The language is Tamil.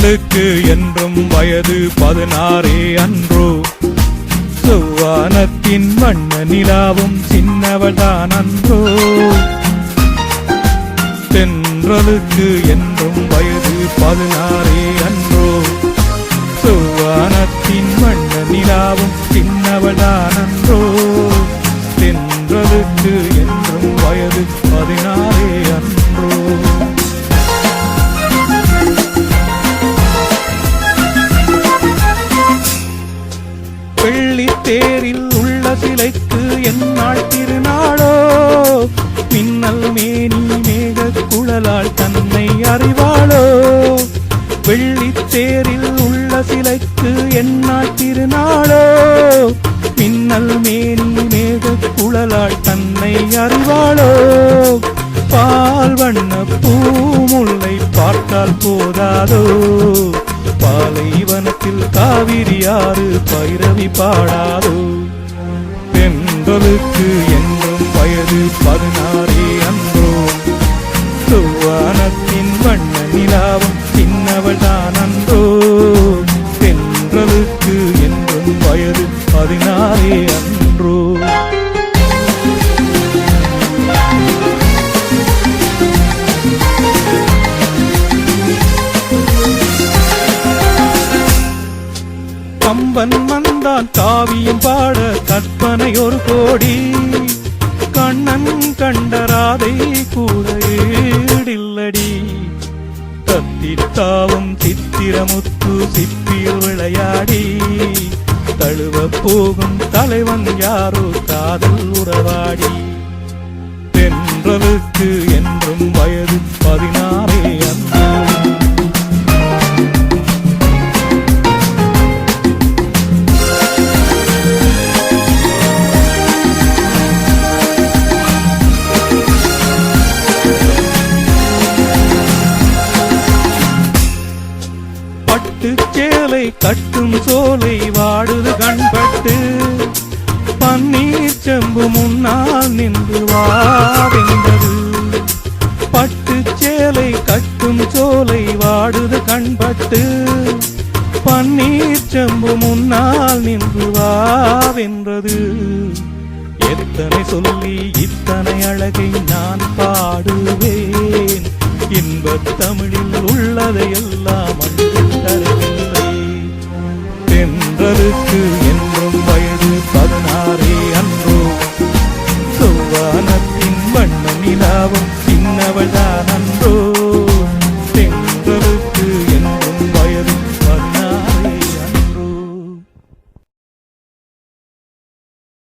அவளுக்கு என்றும் வயது பதினாறே அன்றோ. சுவானத்தின் மண்ண நிலாவும் சின்னவள்தான் அன்றோ. தென்றலுக்கு என்றும் வயது பதினாறே அன்றோ. சுவானத்தின் மண்ண நிலாவும் சின்னவள்தான் அன்றோ. தென்றலுக்கு என்றும் வயது பதினாறே அன்றோ. வெள்ளி தேரில் உள்ள சிலைக்கு என்னால் திருநாளோ? மின்னல் மேனி மேக குழலால் தன்னை அறிவாளோ? வெள்ளி தேரில் உள்ள சிலைக்கு என்னால் திருநாளோ? மின்னல் மேனி மேக குழலால் தன்னை அறிவாளோ? பால் வண்ண பூமுல்லை பார்த்தால் போதாதோ? காவிரி ஆறு பைரவி பாடாதோ? பெண்களுக்கு என்றும் வயது பதினாறே அன்றோ? சுவானத்தின் வண்ண நிலாவும் சின்னவள் தான் அன்றோ? பெண்களுக்கு என்றும் வயது பதினாறே அன்றோ? கம்பன் வந்தான் காவியம் பாட கற்பனை ஒரு கோடி. கண்ணன் கண்டராதை கூட ஈடில்லடி கத்தித்தாவும் சித்திரமுத்து சிப்பியில் விளையாடி. தழுவ போகும் தலைவன் யாரோ காதல் உறவாடி. தென்றலுக்கு என்றும் பட்டு சேலை கட்டும் சோலை வாடுது கண்பட்டு. பன்னீர் செம்பு முன்னால் நின்று வாவென்றது பட்டு சேலை கட்டும் சோலை வாடுது கண்பட்டு. பன்னீர் செம்பு முன்னால் நின்று வாவென்றது எத்தனை சொல்லி இத்தனை அழகை நான் பாடுவேன். இன்பத் தமிழில் உள்ளதையெல்லாம் arıkı